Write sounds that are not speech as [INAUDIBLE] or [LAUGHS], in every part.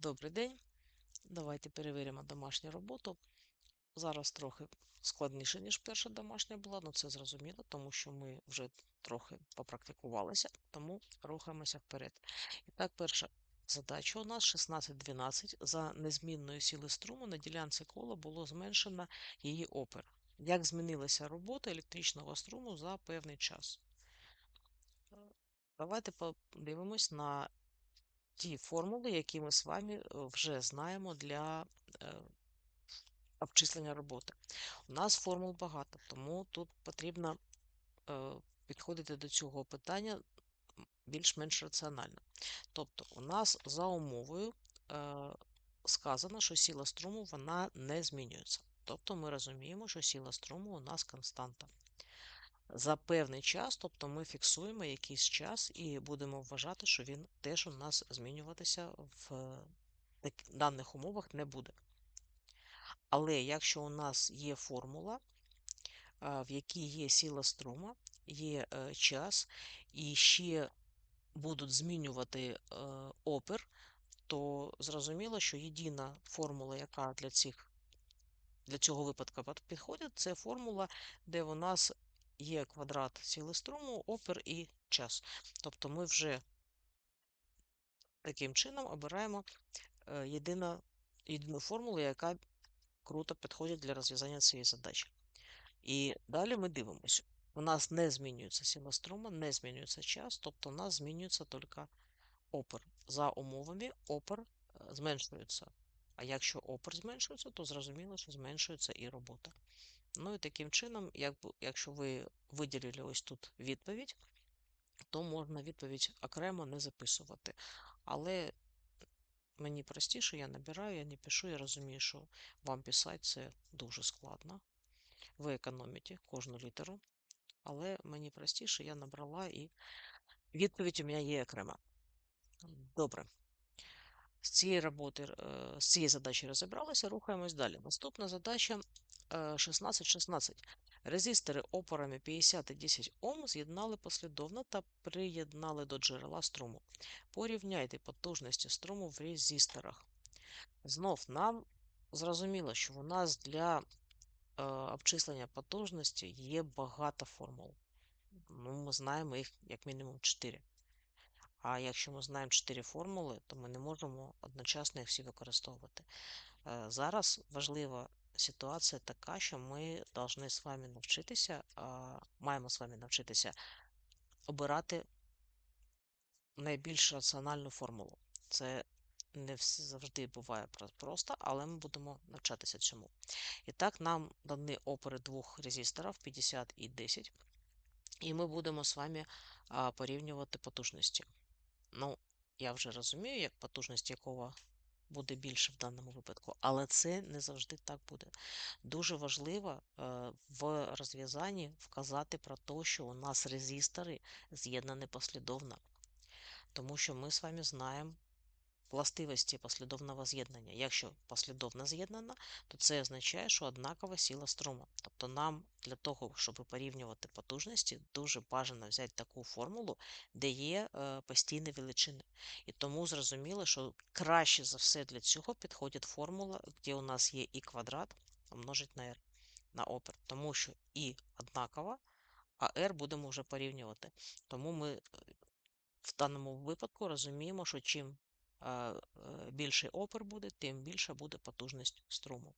Добрий день. Давайте перевіримо домашню роботу. Зараз трохи складніше, ніж перша домашня була, ну це зрозуміло, тому що ми вже трохи попрактикувалися, тому рухаємося вперед. І так, перша задача у нас 16-12. За незмінною сили струму на ділянці кола було зменшено її опір. Як змінилася робота електричного струму за певний час? Е, Давайте подивимось на ті формули, які ми з вами е, вже знаємо для е, обчислення роботи. У нас формул багато, тому тут потрібно е, підходити до цього питання більш-менш раціонально. Тобто, у нас за умовою сказано, що сила струму вона не змінюється. Тобто ми розуміємо, що сила струму у нас константа за певний час, тобто ми фіксуємо якийсь час і будемо вважати, що він теж у нас змінюватися в даних умовах не буде. Але якщо у нас є формула, в якій є сила струма, є е, час, і ще будуть змінювати е, опір, то зрозуміло, що єдина формула, яка для цих для цього випадку підходить, це формула, де у нас є квадрат сили струму, опір і час. Тобто ми вже таким чином обираємо е, єдина, єдину формулу, яка круто підходить для розв'язання цієї задачі. І далі ми дивимося. У нас не змінюється сила струму, не змінюється час, тобто у нас змінюється тільки опір. За умовами опір е, зменшується. А якщо опір зменшується, то зрозуміло, що зменшується і робота. Ну і таким чином, як, якщо ви виділили ось тут відповідь, то можна відповідь окремо не записувати. Але мені простіше, я набираю, я не пишу, я розумію, що вам писати це дуже складно. Ви економите кожну літеру. Але мені простіше, я набрала і відповідь у мене є окрема. Добре. З цієї роботи, е, з цієї задачі розібралися, рухаємось далі. Наступна задача 16-16. Е, Резистори опорами 50 і 10 Ом з'єднали послідовно та приєднали до джерела струму. Порівняйте потужності струму в резисторах. Знов нам зрозуміло, що у нас для е, обчислення потужності є багато формул. Ну, Ми знаємо їх як мінімум 4. А якщо ми знаємо 4 формули, то ми не можемо одночасно їх всі використовувати. Е, зараз важлива ситуація така, що ми повинні з вами навчитися, маємо з вами навчитися обирати найбільш раціональну формулу. Це не завжди буває просто, але ми будемо навчатися цьому. І так, нам дані опори двох резисторів 50 і 10, і ми будемо з вами порівнювати потужності. Ну, я вже розумію, як потужність якого буде більше в даному випадку, але це не завжди так буде. Дуже важливо е, в розв'язанні вказати про те, що у нас резистори з'єднані послідовно. Тому що ми з вами знаємо властивості послідовного з'єднання. Якщо послідовно з'єднана, то це означає, що однакова сила струму. Тобто нам для того, щоб порівнювати потужності, дуже бажано взяти таку формулу, де є е, постійні величини. І тому зрозуміло, що краще за все для цього підходить формула, де у нас є і квадрат помножить на r на опір, тому що і однакова, а r будемо вже порівнювати. Тому ми е, в даному випадку розуміємо, що чим більший опір буде, тим більша буде потужність струму.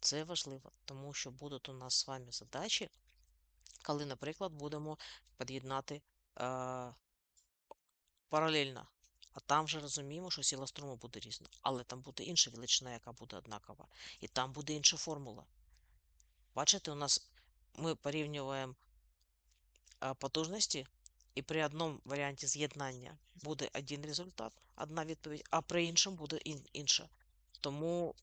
Це важливо, тому що будуть у нас з вами задачі, коли, наприклад, будемо під'єднати е, паралельно. А там вже розуміємо, що сила струму буде різна. Але там буде інша величина, яка буде однакова. І там буде інша формула. Бачите, у нас ми порівнюємо е, потужності і при одному варіанті з'єднання буде один результат, одна відповідь, а при іншому буде інша. Тому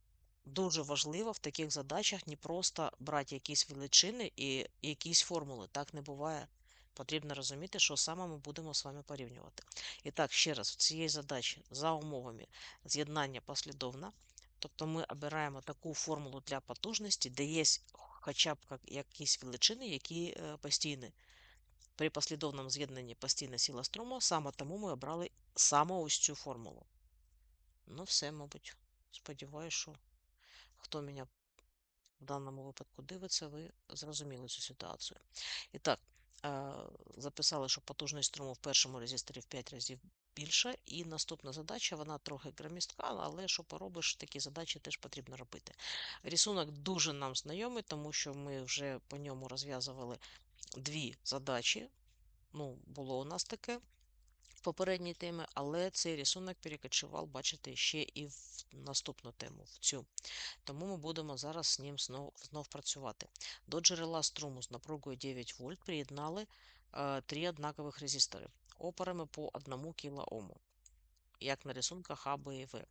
дуже важливо в таких задачах не просто брати якісь величини і якісь формули. Так не буває. Потрібно розуміти, що саме ми будемо з вами порівнювати. І так, ще раз, в цієї задачі за умовами з'єднання послідовно. Тобто ми обираємо таку формулу для потужності, де є хоча б якісь величини, які е, постійні. При послідовному з'єднанні постійна сила струму, саме тому ми обрали саме ось цю формулу. Ну, все, мабуть. Сподіваюсь, що хто мене в даному випадку дивиться, ви зрозуміли цю ситуацію. І так, е, записали, що потужність струму в першому резисторі в 5 разів більша. І наступна задача, вона трохи громістка, але що поробиш, такі задачі теж потрібно робити. Рисунок дуже нам знайомий, тому що ми вже по ньому розв'язували дві задачі. Ну, було у нас таке в попередній темі, але цей рисунок перекочував, бачите, ще і в наступну тему, в цю. Тому ми будемо зараз з ним знов, знов працювати. До джерела струму з напругою 9 вольт приєднали е, три однакових резистори опорами по 1 кОм, як на рисунках А, Б і В.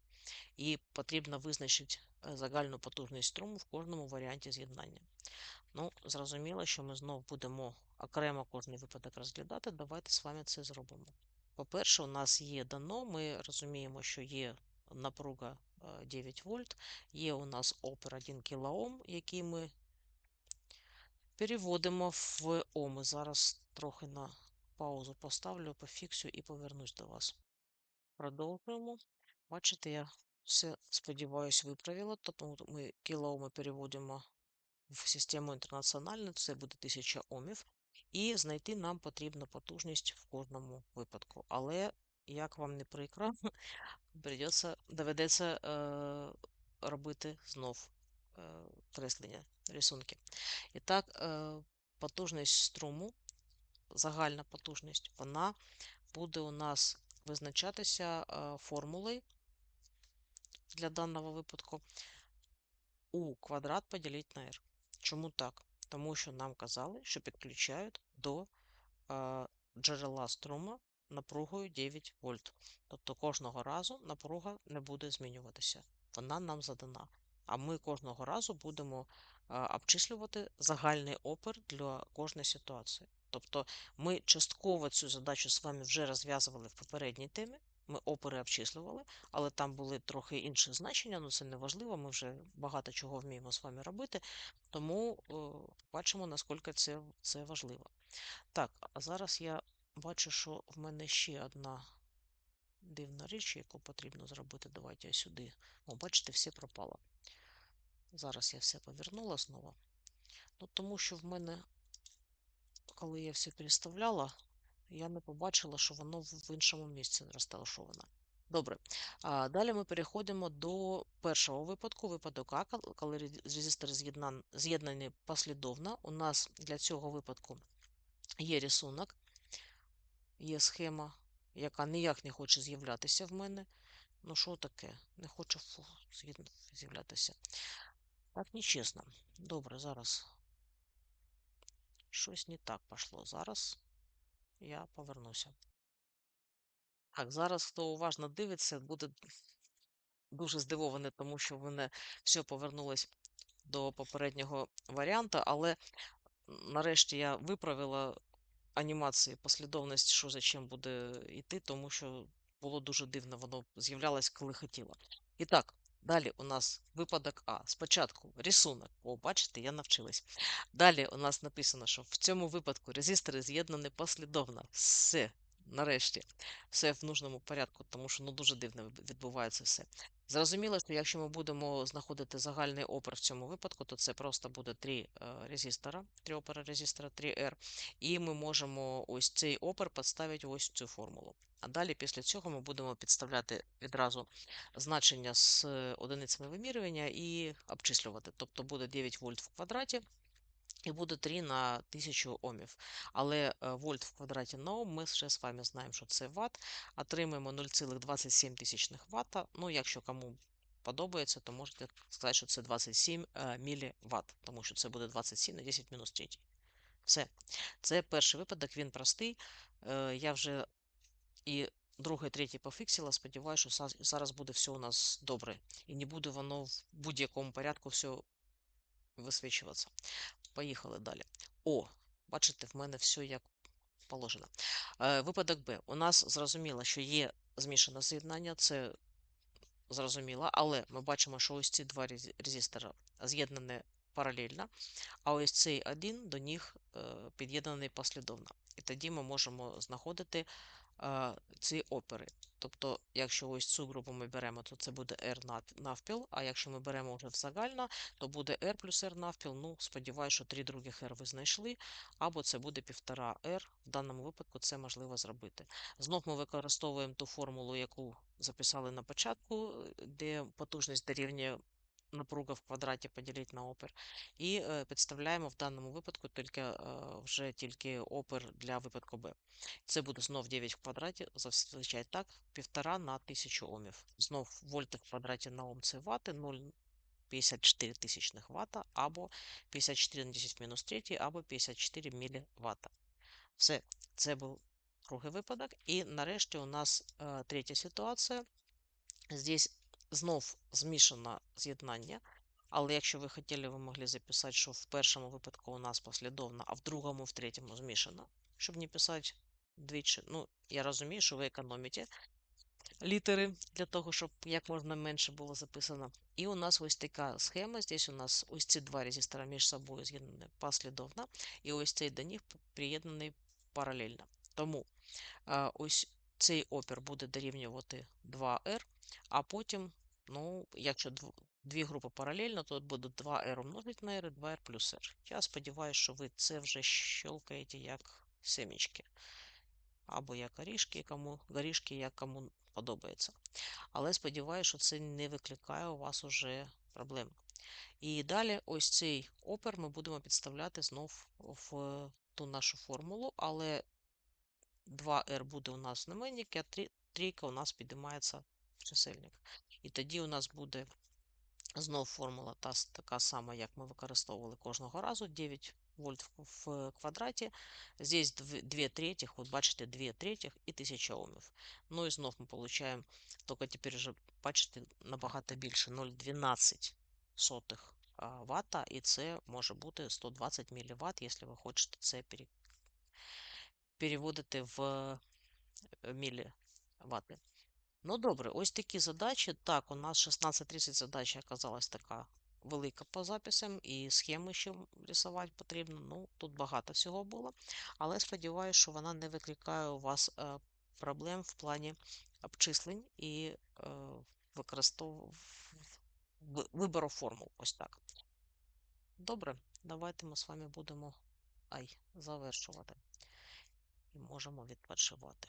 І потрібно визначити е, загальну потужність струму в кожному варіанті з'єднання. Ну, зрозуміло, що ми знову будемо окремо кожний випадок розглядати. Давайте з вами це зробимо. По-перше, у нас є дано, ми розуміємо, що є напруга 9 вольт, є у нас опер 1 кОм, який ми переводимо в Оми. Зараз трохи на паузу поставлю, пофіксю і повернусь до вас. Продовжуємо. Бачите, я все, сподіваюся, виправила, тому ми кілооми переводимо в систему інтернаціональну, це буде 1000 Омів. І знайти нам потрібно потужність в кожному випадку. Але, як вам не прикро, [LAUGHS] придеться, доведеться е, робити знов е, креслення рисунки. І так, е, потужність струму, загальна потужність, вона буде у нас визначатися е, формулою для даного випадку у квадрат поділити на r. Чому так? Тому що нам казали, що підключають до е, джерела струму напругою 9 вольт. Тобто кожного разу напруга не буде змінюватися. Вона нам задана. А ми кожного разу будемо е, обчислювати загальний опір для кожної ситуації. Тобто ми частково цю задачу з вами вже розв'язували в попередній темі. Ми опери обчислювали, але там були трохи інші значення, але ну, це не важливо, ми вже багато чого вміємо з вами робити, тому о, бачимо, наскільки це, це важливо. Так, а зараз я бачу, що в мене ще одна дивна річ, яку потрібно зробити. Давайте я сюди. О, бачите, все пропало. Зараз я все повернула знову. Ну, Тому що в мене, коли я все переставляла, я не побачила, що воно в іншому місці розташоване. Добре. Далі ми переходимо до першого випадку, випадок А, коли резистори з'єднані послідовно. У нас для цього випадку є рисунок, є схема, яка ніяк не хоче з'являтися в мене. Ну, що таке? Не хоче з'являтися. Так, нечесно. Добре, зараз. Щось не так пішло. Зараз я повернуся. Так, зараз, хто уважно дивиться, буде дуже здивований, тому що в мене все повернулось до попереднього варіанта, але нарешті я виправила анімації послідовність, що за чим буде йти, тому що було дуже дивно, воно з'являлось, коли хотіло. І так, далі у нас випадок А. Спочатку рисунок. О, бачите, я навчилась. Далі у нас написано, що в цьому випадку резистори з'єднані послідовно. Все нарешті все в нужному порядку, тому що ну дуже дивно відбувається все. Зрозуміло, що якщо ми будемо знаходити загальний опір в цьому випадку, то це просто буде три е, резистора, три опери резистора, 3R, і ми можемо ось цей опер підставити ось цю формулу. А далі після цього ми будемо підставляти відразу значення з одиницями вимірювання і обчислювати. Тобто буде 9 вольт в квадраті. І буде 3 на 1000 омів. Але е, вольт в квадраті на ом ми вже з вами знаємо, що це ватт. Отримаємо 0,27 Вт. Ну, якщо кому подобається, то можете сказати, що це 27 е, мВт, тому що це буде 27 на 10 мінус 3. Все. Це перший випадок, він простий. Е, я вже і другий, третій пофіксила. Сподіваюся, що зараз буде все у нас добре. І не буде воно в будь-якому порядку все висвічуватися. Поїхали далі. О, бачите, в мене все як положено. Е, Випадок Б. У нас зрозуміло, що є змішане з'єднання, це зрозуміло, але ми бачимо, що ось ці два резистора з'єднані паралельно, а ось цей один до них е, під'єднаний послідовно. І тоді ми можемо знаходити ці опери. Тобто, якщо ось цю групу ми беремо, то це буде R навпіл, а якщо ми беремо вже в загально, то буде R плюс R навпіл. Ну, сподіваюся, що три других R ви знайшли, або це буде 1,5 R. В даному випадку це можливо зробити. Знов ми використовуємо ту формулу, яку записали на початку, де потужність дорівнює напруга в квадраті поділити на опір. І е, підставляємо в даному випадку тільки, вже тільки опір для випадку Б. Це буде знов 9 в квадраті, зазвичай так, 1,5 на 1000 омів. Знов вольти в квадраті на ом це вати, 0,54 тисячних вата, або 54 на 10 в мінус 3, або 54 міліватта. Все, це був другий випадок. І нарешті у нас е, третя ситуація. Здесь знов змішане з'єднання, але якщо ви хотіли, ви могли записати, що в першому випадку у нас послідовно, а в другому, в третьому змішано, щоб не писати двічі. Ну, я розумію, що ви економите літери для того, щоб як можна менше було записано. І у нас ось така схема. Здесь у нас ось ці два резистора між собою з'єднані послідовно, і ось цей до них приєднаний паралельно. Тому ось цей опір буде дорівнювати 2R, а потім, ну, якщо дві групи паралельно, то буде 2R умножить на R і 2R плюс R. Я сподіваюся, що ви це вже щелкаєте як семічки. Або як горішки, кому, горішки, як кому подобається. Але сподіваюся, що це не викликає у вас уже проблем. І далі ось цей опер ми будемо підставляти знов в ту нашу формулу, але 2R буде у нас в знаменнику, а трійка у нас підіймається в чисельник. І тоді у нас буде знов формула та, така сама, як ми використовували кожного разу. 9 вольт в, квадраті. Здесь 2 третіх, от бачите, 2 третіх і 1000 ohмів. Ну і знов ми получаємо, тільки тепер вже, бачите, набагато більше 0,12 сотих ватта, і це може бути 120 мВт, якщо ви хочете це переводити в е, мілівати. Ну добре, ось такі задачі. Так, у нас 16.30 задача оказалась така велика по записам, і схеми ще рисувати потрібно. Ну, тут багато всього було. Але сподіваюся, що вона не викликає у вас е, проблем в плані обчислень і е, використов... вибору формул. Ось так. Добре, давайте ми з вами будемо ай, завершувати. І можемо відпочивати.